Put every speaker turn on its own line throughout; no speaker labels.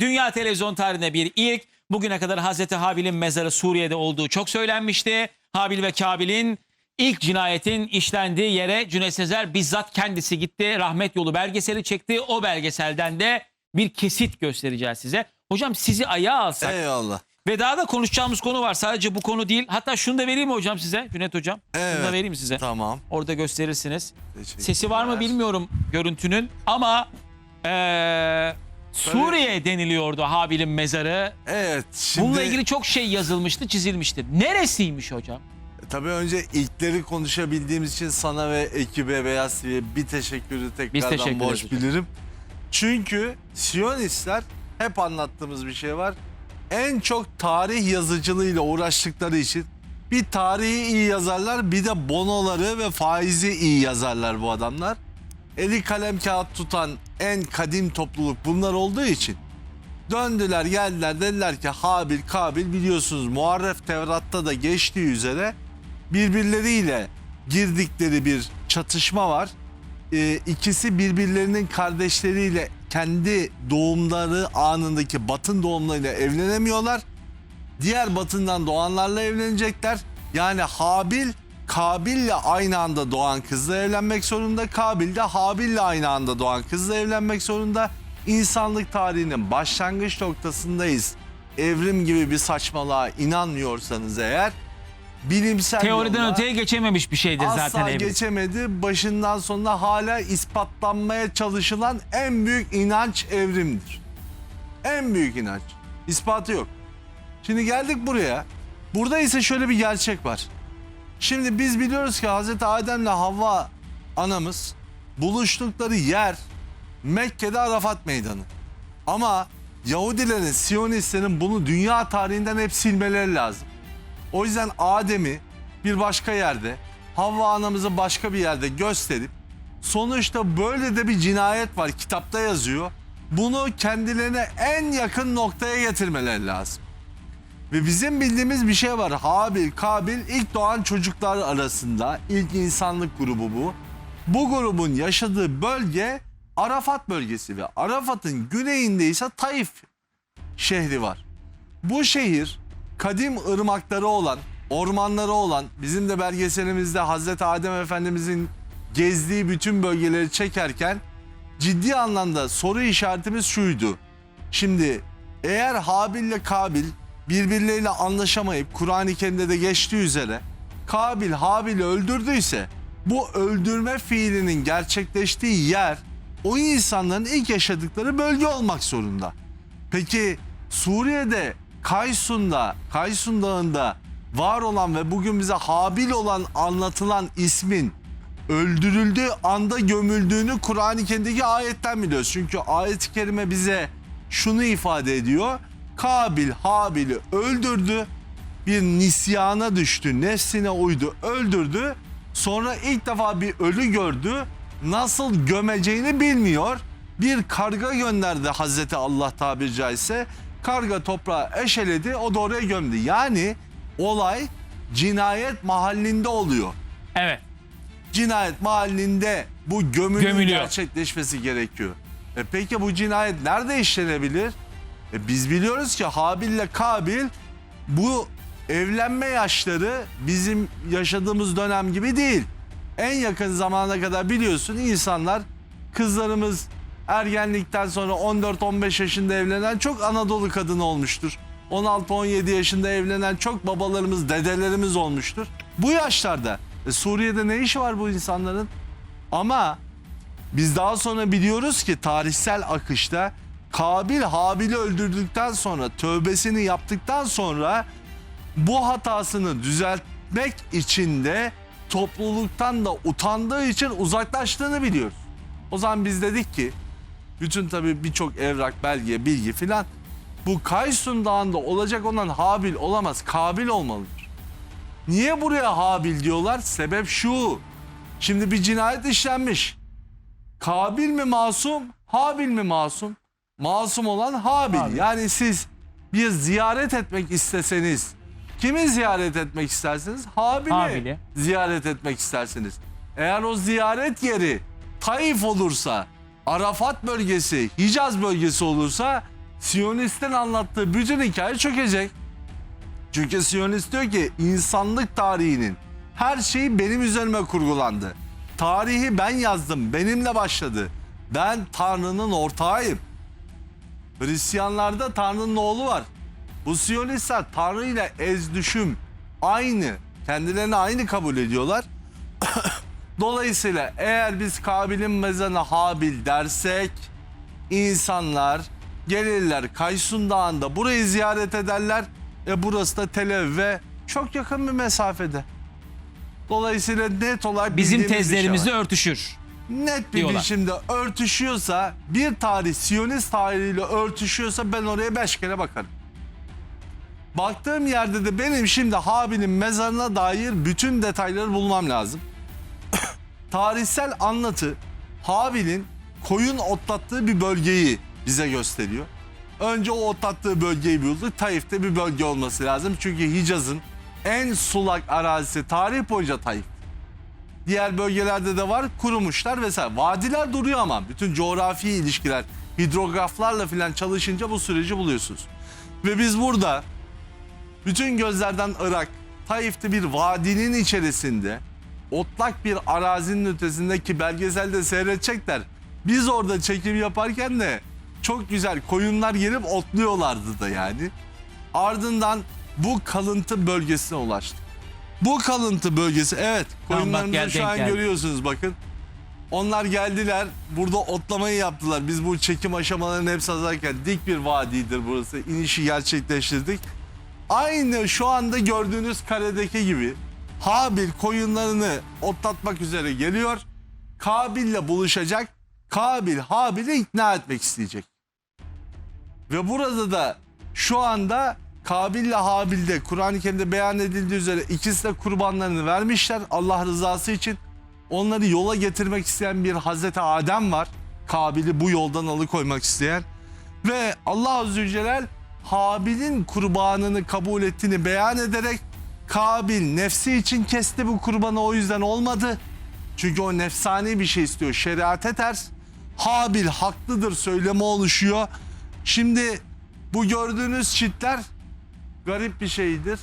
Dünya televizyon tarihinde bir ilk. Bugüne kadar Hazreti Habil'in mezarı Suriye'de olduğu çok söylenmişti. Habil ve Kabil'in ilk cinayetin işlendiği yere Cüneyt Sezer bizzat kendisi gitti. Rahmet yolu belgeseli çekti. O belgeselden de bir kesit göstereceğiz size. Hocam sizi ayağa alsak
Eyvallah.
ve daha da konuşacağımız konu var. Sadece bu konu değil. Hatta şunu da vereyim mi hocam size Cüneyt hocam? Şunu da
Evet.
vereyim size.
Tamam.
Orada gösterirsiniz. Sesi var mı bilmiyorum görüntünün ama eee, Suriye deniliyordu Habil'in mezarı.
Evet. Şimdi
Bununla ilgili çok şey yazılmıştı, çizilmişti. Neresiymiş hocam?
tabii önce ilkleri konuşabildiğimiz için sana ve ekibe Beyaz TV'ye bir teşekkürü
teşekkür
tekrardan borç
ederiz
bilirim. Çünkü Siyonistler hep anlattığımız bir şey var. En çok tarih yazıcılığıyla uğraştıkları için bir tarihi iyi yazarlar bir de bonoları ve faizi iyi yazarlar bu adamlar. Eli kalem kağıt tutan en kadim topluluk bunlar olduğu için döndüler geldiler dediler ki Habil Kabil biliyorsunuz Muharref Tevrat'ta da geçtiği üzere birbirleriyle girdikleri bir çatışma var. Ee, ikisi birbirlerinin kardeşleriyle kendi doğumları anındaki batın doğumlarıyla evlenemiyorlar. Diğer batından doğanlarla evlenecekler. Yani Habil Kabil'le aynı anda doğan kızla evlenmek zorunda. Kabil de Habil'le aynı anda doğan kızla evlenmek zorunda. İnsanlık tarihinin başlangıç noktasındayız. Evrim gibi bir saçmalığa inanmıyorsanız eğer bilimsel
Teoriden
yolla-
öteye geçememiş bir şeydir
asla
zaten evrim.
geçemedi. Başından sonuna hala ispatlanmaya çalışılan en büyük inanç evrimdir. En büyük inanç. İspatı yok. Şimdi geldik buraya. Burada ise şöyle bir gerçek var. Şimdi biz biliyoruz ki Hazreti Adem'le Havva anamız buluştukları yer Mekke'de Arafat Meydanı. Ama Yahudilerin, Siyonistlerin bunu dünya tarihinden hep silmeleri lazım. O yüzden Adem'i bir başka yerde, Havva anamızı başka bir yerde gösterip sonuçta böyle de bir cinayet var kitapta yazıyor. Bunu kendilerine en yakın noktaya getirmeleri lazım. Ve bizim bildiğimiz bir şey var. Habil, Kabil ilk doğan çocuklar arasında ilk insanlık grubu bu. Bu grubun yaşadığı bölge Arafat bölgesi ve Arafat'ın güneyinde ise Taif şehri var. Bu şehir kadim ırmakları olan, ormanları olan, bizim de belgeselimizde Hazreti Adem Efendimizin gezdiği bütün bölgeleri çekerken ciddi anlamda soru işaretimiz şuydu. Şimdi eğer Habil ile Kabil birbirleriyle anlaşamayıp Kur'an-ı Kerim'de de geçtiği üzere Kabil Habil'i öldürdüyse bu öldürme fiilinin gerçekleştiği yer o insanların ilk yaşadıkları bölge olmak zorunda. Peki Suriye'de Kaysun'da, Kaysun Dağı'nda var olan ve bugün bize Habil olan anlatılan ismin öldürüldüğü anda gömüldüğünü Kur'an-ı Kerim'deki ayetten biliyoruz. Çünkü ayet-i kerime bize şunu ifade ediyor. Kabil Habil'i öldürdü. Bir nisyana düştü. Nefsine uydu. Öldürdü. Sonra ilk defa bir ölü gördü. Nasıl gömeceğini bilmiyor. Bir karga gönderdi Hazreti Allah tabiri caizse. Karga toprağı eşeledi. O da oraya gömdü. Yani olay cinayet mahallinde oluyor
Evet.
cinayet mahallinde bu gömünün
Gömülüyor.
gerçekleşmesi gerekiyor. E peki bu cinayet nerede işlenebilir? E biz biliyoruz ki Habil ile Kabil bu evlenme yaşları bizim yaşadığımız dönem gibi değil. En yakın zamana kadar biliyorsun insanlar kızlarımız ergenlikten sonra 14-15 yaşında evlenen çok Anadolu kadını olmuştur. 16-17 yaşında evlenen çok babalarımız, dedelerimiz olmuştur. Bu yaşlarda e, Suriye'de ne işi var bu insanların? Ama biz daha sonra biliyoruz ki tarihsel akışta Kabil Habil'i öldürdükten sonra tövbesini yaptıktan sonra bu hatasını düzeltmek için de topluluktan da utandığı için uzaklaştığını biliyoruz. O zaman biz dedik ki bütün tabii birçok evrak, belge, bilgi filan bu Kaysun Dağı'nda olacak olan Habil olamaz, Kabil olmalıdır. Niye buraya Habil diyorlar? Sebep şu. Şimdi bir cinayet işlenmiş. Kabil mi masum, Habil mi masum? Masum olan Habil.
Habil.
Yani siz bir ziyaret etmek isteseniz kimi ziyaret etmek istersiniz? Habil'i
Habil'i.
ziyaret etmek istersiniz. Eğer o ziyaret yeri Taif olursa, Arafat bölgesi, Hicaz bölgesi olursa Siyonist'in anlattığı bütün hikaye çökecek. Çünkü Siyonist diyor ki insanlık tarihinin her şeyi benim üzerime kurgulandı. Tarihi ben yazdım, benimle başladı. Ben Tanrı'nın ortağıyım. Hristiyanlarda Tanrı'nın oğlu var. Bu Siyonistler Tanrı ile ez düşüm aynı. Kendilerini aynı kabul ediyorlar. Dolayısıyla eğer biz Kabil'in mezarına Habil dersek insanlar gelirler Kaysun Dağı'nda burayı ziyaret ederler. E burası da Tel Aviv'e çok yakın bir mesafede. Dolayısıyla net olarak
Bizim
şey var
tezlerimizle örtüşür.
Net bir
diyorlar.
biçimde örtüşüyorsa bir tarih Siyonist tarihiyle örtüşüyorsa ben oraya beş kere bakarım. Baktığım yerde de benim şimdi Habil'in mezarına dair bütün detayları bulmam lazım. Tarihsel anlatı Habil'in koyun otlattığı bir bölgeyi bize gösteriyor. Önce o otlattığı bölgeyi bulduk. Taif'te bir bölge olması lazım. Çünkü Hicaz'ın en sulak arazisi tarih boyunca Taif. Diğer bölgelerde de var kurumuşlar vesaire. Vadiler duruyor ama bütün coğrafi ilişkiler hidrograflarla filan çalışınca bu süreci buluyorsunuz. Ve biz burada bütün gözlerden Irak, Taif'te bir vadinin içerisinde otlak bir arazinin ötesindeki belgeselde seyredecekler. Biz orada çekim yaparken de çok güzel koyunlar gelip otluyorlardı da yani. Ardından bu kalıntı bölgesine ulaştık. Bu kalıntı bölgesi evet
Tamam, bak, gel,
şu
denk
an
geldi.
görüyorsunuz bakın. Onlar geldiler burada otlamayı yaptılar. Biz bu çekim aşamalarını hepsi hazırlarken dik bir vadidir burası. İnişi gerçekleştirdik. Aynı şu anda gördüğünüz karedeki gibi Habil koyunlarını otlatmak üzere geliyor. Kabil'le buluşacak. Kabil Habil'i ikna etmek isteyecek. Ve burada da şu anda Kabil ile Habil'de Kur'an-ı Kerim'de beyan edildiği üzere ikisi de kurbanlarını vermişler Allah rızası için. Onları yola getirmek isteyen bir Hazreti Adem var. Kabil'i bu yoldan alıkoymak isteyen. Ve Allah Azze ve Celle Habil'in kurbanını kabul ettiğini beyan ederek Kabil nefsi için kesti bu kurbanı o yüzden olmadı. Çünkü o nefsani bir şey istiyor. Şeriate ters. Habil haklıdır söylemi oluşuyor. Şimdi bu gördüğünüz çitler garip bir şeydir.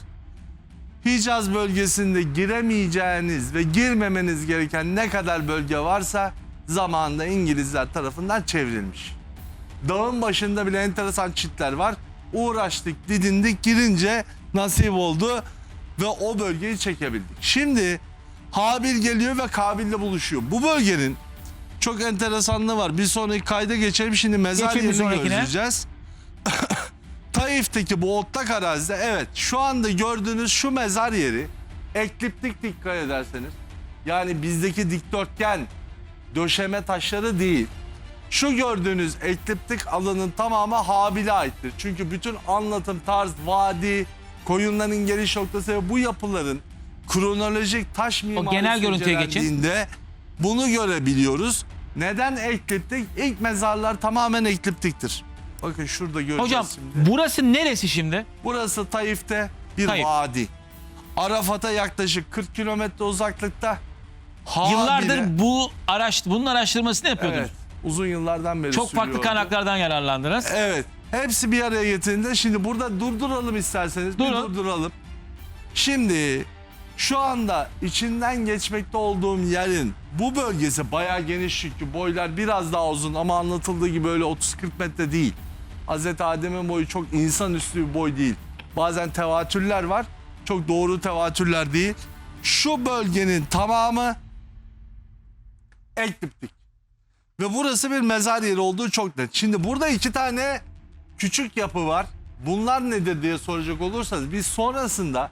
Hicaz bölgesinde giremeyeceğiniz ve girmemeniz gereken ne kadar bölge varsa zamanında İngilizler tarafından çevrilmiş. Dağın başında bile enteresan çitler var. Uğraştık, didindik, girince nasip oldu ve o bölgeyi çekebildik. Şimdi Habil geliyor ve Kabil'le buluşuyor. Bu bölgenin çok enteresanlığı var. Bir sonraki kayda geçelim. Şimdi mezar
Geçelim
Taif'teki bu otlak arazide evet şu anda gördüğünüz şu mezar yeri ekliptik dikkat ederseniz. Yani bizdeki dikdörtgen döşeme taşları değil. Şu gördüğünüz ekliptik alanın tamamı Habil'e aittir. Çünkü bütün anlatım tarz, vadi, koyunların geliş noktası ve bu yapıların kronolojik taş mimarisi
genel görüntüye geçin.
incelendiğinde bunu görebiliyoruz. Neden ekliptik? İlk mezarlar tamamen ekliptiktir. Bakın şurada göreceğiz
Hocam
şimdi.
burası neresi şimdi?
Burası Taif'te bir
Taif.
vadi. Arafat'a yaklaşık 40 kilometre uzaklıkta. Habil'e-
Yıllardır bu araş bunun araştırmasını yapıyordunuz.
Evet. Uzun yıllardan beri
Çok farklı
sürüyordu.
kaynaklardan yararlandınız.
Evet. Hepsi bir araya getirildi. Şimdi burada durduralım isterseniz. Bir
Durun.
durduralım. Şimdi şu anda içinden geçmekte olduğum yerin bu bölgesi bayağı geniş çünkü boylar biraz daha uzun ama anlatıldığı gibi öyle 30-40 metre değil. Hazreti Adem'in boyu çok insanüstü bir boy değil. Bazen tevatürler var. Çok doğru tevatürler değil. Şu bölgenin tamamı ekliptik. Ve burası bir mezar yeri olduğu çok net. Şimdi burada iki tane küçük yapı var. Bunlar nedir diye soracak olursanız biz sonrasında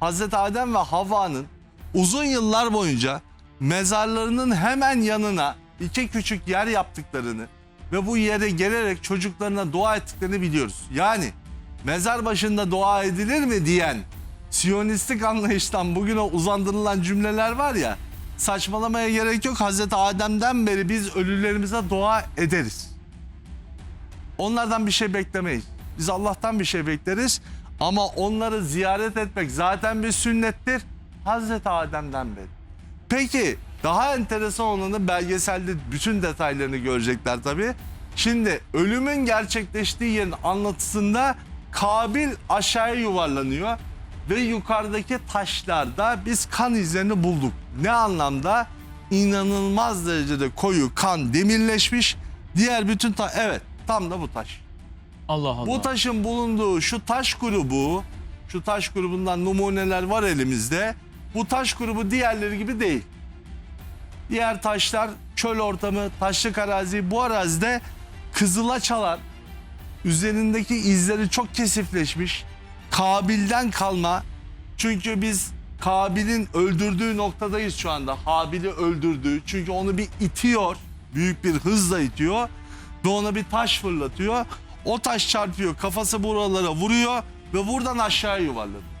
Hazreti Adem ve Havva'nın uzun yıllar boyunca mezarlarının hemen yanına iki küçük yer yaptıklarını ve bu yere gelerek çocuklarına dua ettiklerini biliyoruz. Yani mezar başında dua edilir mi diyen Siyonistik anlayıştan bugüne uzandırılan cümleler var ya saçmalamaya gerek yok. Hazreti Adem'den beri biz ölülerimize dua ederiz. Onlardan bir şey beklemeyiz. Biz Allah'tan bir şey bekleriz. Ama onları ziyaret etmek zaten bir sünnettir. Hazreti Adem'den beri. Peki daha enteresan olanı belgeselde bütün detaylarını görecekler tabii. Şimdi ölümün gerçekleştiği yerin anlatısında Kabil aşağıya yuvarlanıyor ve yukarıdaki taşlarda biz kan izlerini bulduk. Ne anlamda? İnanılmaz derecede koyu kan demirleşmiş. Diğer bütün ta evet tam da bu taş.
Allah Allah.
Bu taşın bulunduğu şu taş grubu, şu taş grubundan numuneler var elimizde. Bu taş grubu diğerleri gibi değil. Diğer taşlar çöl ortamı, taşlık arazi. Bu arazide kızıla çalan, üzerindeki izleri çok kesifleşmiş. Kabil'den kalma. Çünkü biz Kabil'in öldürdüğü noktadayız şu anda. Habil'i öldürdü. Çünkü onu bir itiyor. Büyük bir hızla itiyor. Ve ona bir taş fırlatıyor. O taş çarpıyor. Kafası buralara vuruyor. Ve buradan aşağı yuvarlanıyor.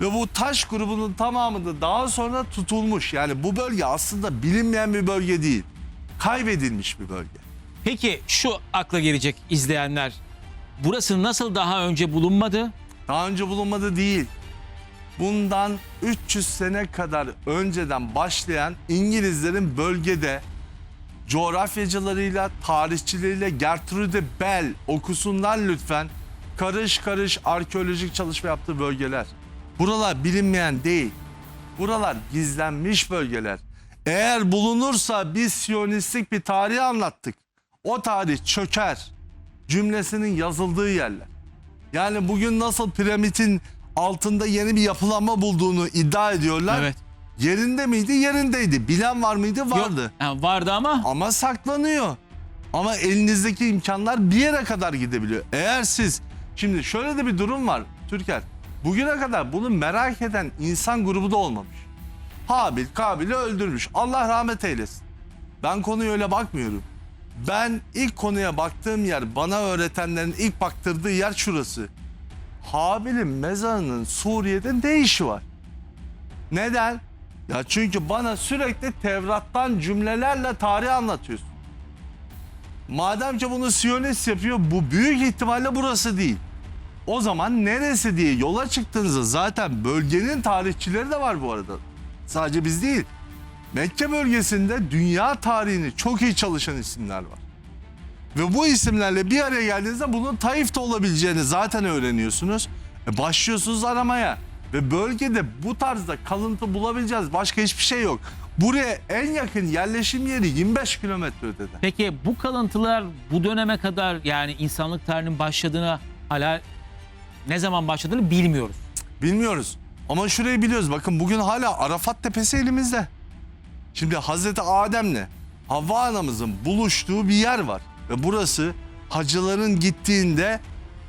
Ve bu taş grubunun tamamı da daha sonra tutulmuş. Yani bu bölge aslında bilinmeyen bir bölge değil. Kaybedilmiş bir bölge.
Peki şu akla gelecek izleyenler. Burası nasıl daha önce bulunmadı?
Daha önce bulunmadı değil. Bundan 300 sene kadar önceden başlayan İngilizlerin bölgede coğrafyacılarıyla, tarihçileriyle Gertrude Bell okusunlar lütfen. Karış karış arkeolojik çalışma yaptığı bölgeler. Buralar bilinmeyen değil. Buralar gizlenmiş bölgeler. Eğer bulunursa biz Siyonistlik bir tarih anlattık. O tarih çöker. Cümlesinin yazıldığı yerler. Yani bugün nasıl piramidin altında yeni bir yapılanma bulduğunu iddia ediyorlar.
Evet.
Yerinde miydi? Yerindeydi. Bilen var mıydı? Vardı.
Yok, ha, vardı ama
Ama saklanıyor. Ama elinizdeki imkanlar bir yere kadar gidebiliyor. Eğer siz şimdi şöyle de bir durum var Türker. Bugüne kadar bunu merak eden insan grubu da olmamış. Habil Kabil'i öldürmüş. Allah rahmet eylesin. Ben konuya öyle bakmıyorum. Ben ilk konuya baktığım yer, bana öğretenlerin ilk baktırdığı yer şurası. Habil'in mezarının Suriye'de ne işi var? Neden? Ya çünkü bana sürekli Tevrat'tan cümlelerle tarih anlatıyorsun. Madem ki bunu Siyonist yapıyor bu büyük ihtimalle burası değil. O zaman neresi diye yola çıktığınızda zaten bölgenin tarihçileri de var bu arada. Sadece biz değil. Mekke bölgesinde dünya tarihini çok iyi çalışan isimler var. Ve bu isimlerle bir araya geldiğinizde bunun Taif'te olabileceğini zaten öğreniyorsunuz. E başlıyorsunuz aramaya. Ve bölgede bu tarzda kalıntı bulabileceğiz. Başka hiçbir şey yok. Buraya en yakın yerleşim yeri 25 kilometre ötede.
peki bu kalıntılar bu döneme kadar yani insanlık tarihinin başladığına hala ne zaman başladığını bilmiyoruz.
Bilmiyoruz. Ama şurayı biliyoruz. Bakın bugün hala Arafat Tepesi elimizde. Şimdi Hazreti Adem'le Havva anamızın buluştuğu bir yer var. Ve burası hacıların gittiğinde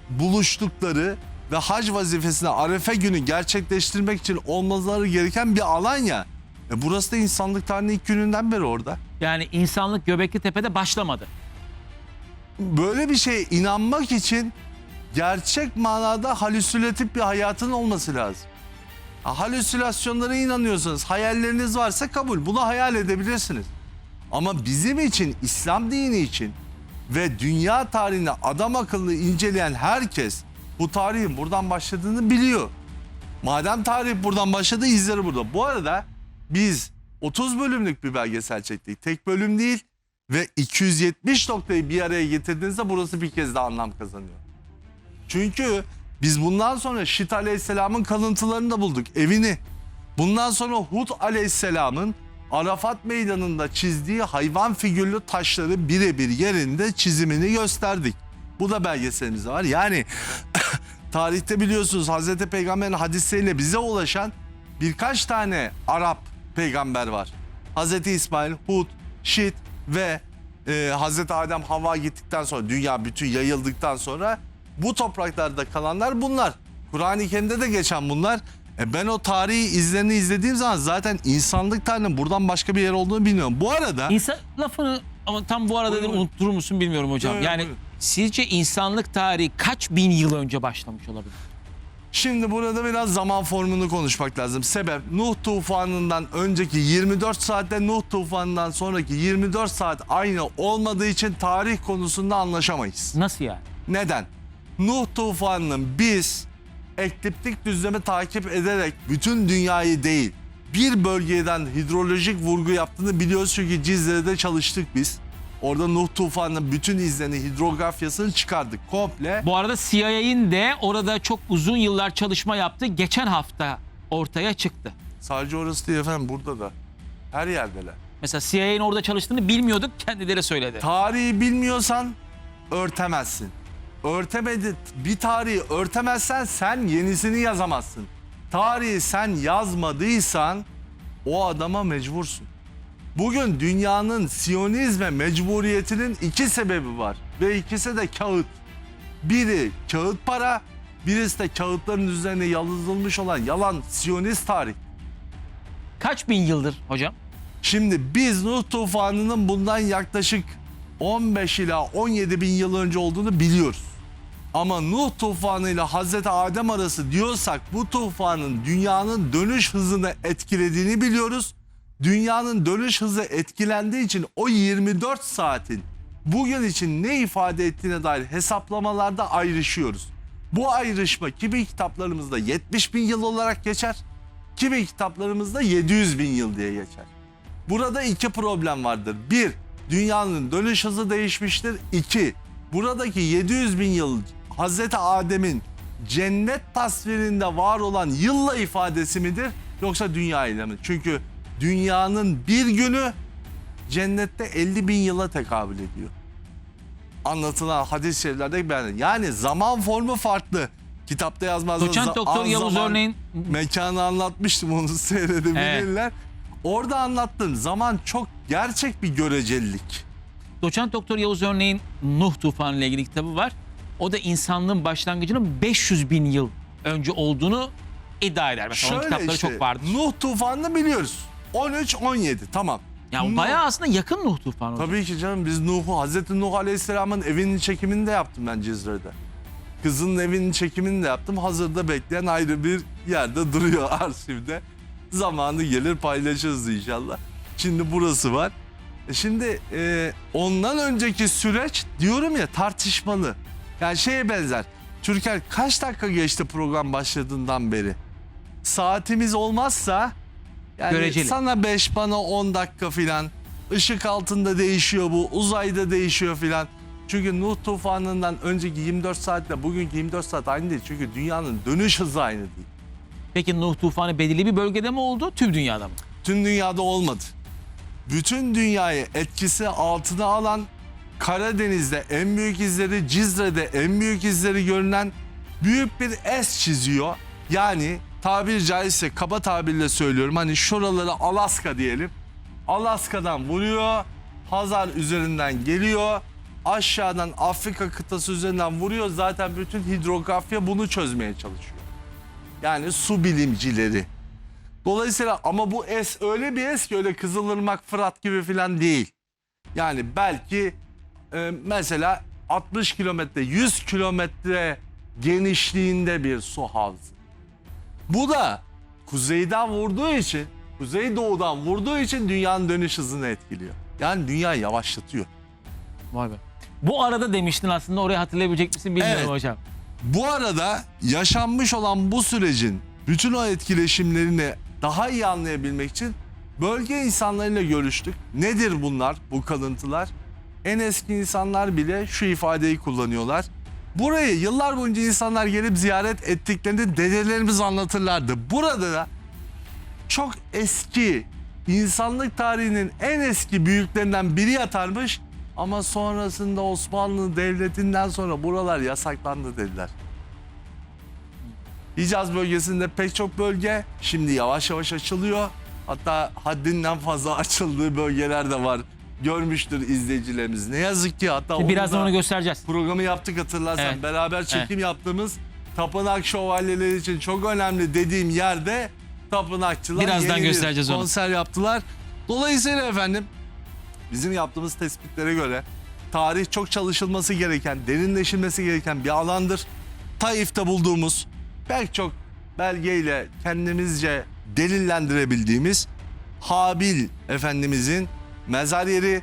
buluştukları ve hac vazifesini Arefe günü gerçekleştirmek için olmaları gereken bir alan ya. E burası da insanlık tarihinin ilk gününden beri orada.
Yani insanlık Göbekli Tepe'de başlamadı.
böyle bir şeye inanmak için gerçek manada halüsinatif bir hayatın olması lazım. Ha, Halüsinasyonlara inanıyorsanız, hayalleriniz varsa kabul. Bunu hayal edebilirsiniz. Ama bizim için, İslam dini için ve dünya tarihini adam akıllı inceleyen herkes bu tarihin buradan başladığını biliyor. Madem tarih buradan başladı izleri burada. Bu arada biz 30 bölümlük bir belgesel çektik. Tek bölüm değil ve 270 noktayı bir araya getirdiğinizde burası bir kez daha anlam kazanıyor. Çünkü biz bundan sonra Şit Aleyhisselam'ın kalıntılarını da bulduk. Evini. Bundan sonra Hud Aleyhisselam'ın Arafat Meydanı'nda çizdiği hayvan figürlü taşları birebir yerinde çizimini gösterdik. Bu da belgeselimizde var. Yani tarihte biliyorsunuz Hazreti Peygamber'in hadisleriyle bize ulaşan birkaç tane Arap peygamber var. Hazreti İsmail, Hud, Şit ve e, Hazreti Adem Havva gittikten sonra dünya bütün yayıldıktan sonra bu topraklarda kalanlar bunlar. Kur'an-ı Kerim'de de geçen bunlar. E ben o tarihi izlerini izlediğim zaman zaten insanlık tarihinin buradan başka bir yer olduğunu bilmiyorum. Bu arada
İnsan lafını ama tam bu arada dedim, unutturur musun bilmiyorum hocam.
Buyurun,
yani
buyurun.
sizce insanlık tarihi kaç bin yıl önce başlamış olabilir?
Şimdi burada biraz zaman formunu konuşmak lazım. Sebep Nuh tufanından önceki 24 saatte Nuh tufanından sonraki 24 saat aynı olmadığı için tarih konusunda anlaşamayız.
Nasıl yani?
Neden? Nuh tufanının biz ekliptik düzlemi takip ederek bütün dünyayı değil bir bölgeden hidrolojik vurgu yaptığını biliyoruz çünkü Cizre'de çalıştık biz. Orada Nuh tufanının bütün izlerini, hidrografyasını çıkardık komple.
Bu arada CIA'in de orada çok uzun yıllar çalışma yaptı. Geçen hafta ortaya çıktı.
Sadece orası değil efendim burada da. Her yerdeler.
Mesela CIA'in orada çalıştığını bilmiyorduk. Kendileri söyledi.
Tarihi bilmiyorsan örtemezsin. Örtemedi bir tarihi örtemezsen sen yenisini yazamazsın. Tarihi sen yazmadıysan o adama mecbursun. Bugün dünyanın Siyonizme mecburiyetinin iki sebebi var ve ikisi de kağıt. Biri kağıt para, birisi de kağıtların üzerine yazılmış olan yalan Siyonist tarih.
Kaç bin yıldır hocam?
Şimdi biz Nuh tufanının bundan yaklaşık 15 ila 17 bin yıl önce olduğunu biliyoruz. Ama Nuh tufanı ile Hazreti Adem arası diyorsak bu tufanın dünyanın dönüş hızını etkilediğini biliyoruz. Dünyanın dönüş hızı etkilendiği için o 24 saatin bugün için ne ifade ettiğine dair hesaplamalarda ayrışıyoruz. Bu ayrışma kimi kitaplarımızda 70 bin yıl olarak geçer, kimi kitaplarımızda 700 bin yıl diye geçer. Burada iki problem vardır. Bir, dünyanın dönüş hızı değişmiştir. İki, buradaki 700 bin yıl Hazreti Adem'in cennet tasvirinde var olan yılla ifadesi midir? Yoksa dünya ile mi? Çünkü dünyanın bir günü cennette 50 bin yıla tekabül ediyor. Anlatılan hadis-i şeriflerde beyan Yani zaman formu farklı. Kitapta yazmaz.
Doçent Doktor Yavuz örneğin
Mekanı anlatmıştım onu seyredebilirler. Orada anlattım. Zaman çok gerçek bir görecelilik.
Doçent Doktor Yavuz örneğin Nuh tufanı ile ilgili kitabı var. O da insanlığın başlangıcının 500 bin yıl önce olduğunu iddia eder. Mesela onun kitapları çok vardır.
Nuh tufanını biliyoruz. 13-17 tamam.
Ya
Nuh-
bayağı aslında yakın Nuh tufanı. hocam.
Tabii ki canım biz Nuh'u Hazreti Nuh Aleyhisselam'ın evinin çekimini de yaptım ben Cizre'de. Kızının evinin çekimini de yaptım. Hazırda bekleyen ayrı bir yerde duruyor arşivde. Zamanı gelir paylaşırız inşallah. Şimdi burası var. E Şimdi e, ondan önceki süreç diyorum ya tartışmalı. Yani şeye benzer. Türker kaç dakika geçti program başladığından beri? Saatimiz olmazsa yani
Göreceli.
sana 5 bana 10 dakika filan. Işık altında değişiyor bu, uzayda değişiyor filan. Çünkü Nuh tufanından önceki 24 saatle bugünkü 24 saat aynı değil. Çünkü dünyanın dönüş hızı aynı değil.
Peki Nuh tufanı belirli bir bölgede mi oldu, tüm dünyada mı?
Tüm dünyada olmadı. Bütün dünyayı etkisi altına alan Karadeniz'de en büyük izleri, Cizre'de en büyük izleri görünen büyük bir es çiziyor. Yani tabiri caizse kaba tabirle söylüyorum hani şuraları Alaska diyelim. Alaska'dan vuruyor, Hazar üzerinden geliyor, aşağıdan Afrika kıtası üzerinden vuruyor. Zaten bütün hidrografya bunu çözmeye çalışıyor. Yani su bilimcileri. Dolayısıyla ama bu es öyle bir es ki öyle Kızılırmak, Fırat gibi filan değil. Yani belki e, mesela 60 kilometre, 100 kilometre genişliğinde bir su havzı. Bu da kuzeyden vurduğu için, kuzeydoğudan vurduğu için dünyanın dönüş hızını etkiliyor. Yani dünya yavaşlatıyor.
Vay be. Bu arada demiştin aslında orayı hatırlayabilecek misin bilmiyorum
Evet.
hocam.
Bu arada yaşanmış olan bu sürecin bütün o etkileşimlerini daha iyi anlayabilmek için bölge insanlarıyla görüştük. Nedir bunlar, bu kalıntılar? En eski insanlar bile şu ifadeyi kullanıyorlar. Burayı yıllar boyunca insanlar gelip ziyaret ettiklerini dedelerimiz anlatırlardı. Burada da çok eski insanlık tarihinin en eski büyüklerinden biri yatarmış ama sonrasında Osmanlı Devleti'nden sonra buralar yasaklandı dediler. Hicaz bölgesinde pek çok bölge şimdi yavaş yavaş açılıyor. Hatta haddinden fazla açıldığı bölgeler de var. Görmüştür izleyicilerimiz. Ne yazık ki hatta onu
Birazdan
da-
onu göstereceğiz.
programı yaptık hatırlarsan.
Evet.
Beraber çekim yaptığımız Tapınak Şövalyeleri için çok önemli dediğim yerde tapınakçılar
Birazdan
yeni bir
göstereceğiz onu.
konser yaptılar. Dolayısıyla efendim bizim yaptığımız tespitlere göre tarih çok çalışılması gereken, derinleşilmesi gereken bir alandır. Taif'te bulduğumuz pek çok belgeyle kendimizce delillendirebildiğimiz Habil Efendimizin mezar yeri,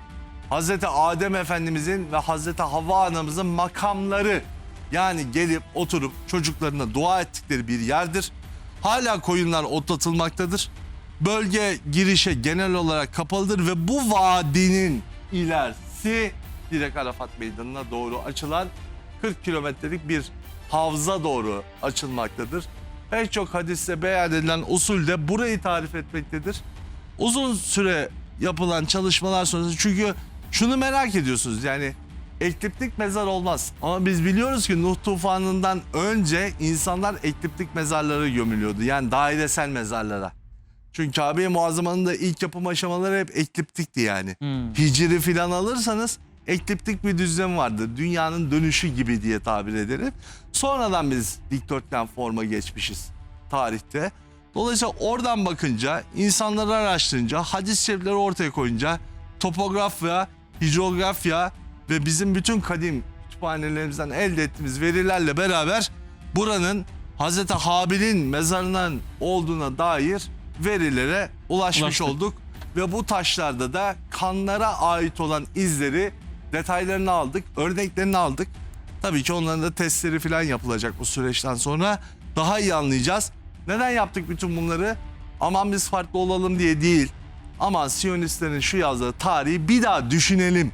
Hazreti Adem Efendimizin ve Hazreti Havva anamızın makamları yani gelip oturup çocuklarına dua ettikleri bir yerdir. Hala koyunlar otlatılmaktadır. Bölge girişe genel olarak kapalıdır ve bu vadinin gitti. Direkt Arafat Meydanı'na doğru açılan 40 kilometrelik bir havza doğru açılmaktadır. Pek çok hadiste beyan edilen usul de burayı tarif etmektedir. Uzun süre yapılan çalışmalar sonrası çünkü şunu merak ediyorsunuz yani ekliptik mezar olmaz. Ama biz biliyoruz ki Nuh tufanından önce insanlar ekliptik mezarlara gömülüyordu. Yani dairesel mezarlara. Çünkü Kabe-i Muazzama'nın da ilk yapım aşamaları hep ekliptikti yani. Hicri filan alırsanız ekliptik bir düzlem vardır. Dünyanın dönüşü gibi diye tabir ederim. Sonradan biz dikdörtgen forma geçmişiz tarihte. Dolayısıyla oradan bakınca, insanları araştırınca, hadis şerifleri ortaya koyunca, topografya, hidrografya ve bizim bütün kadim kütüphanelerimizden elde ettiğimiz verilerle beraber buranın Hz. Habil'in mezarının olduğuna dair verilere ulaşmış
Ulaştık.
olduk. Ve bu taşlarda da kanlara ait olan izleri detaylarını aldık, örneklerini aldık. Tabii ki onların da testleri falan yapılacak bu süreçten sonra. Daha iyi anlayacağız. Neden yaptık bütün bunları? Aman biz farklı olalım diye değil. Aman Siyonistlerin şu yazdığı tarihi bir daha düşünelim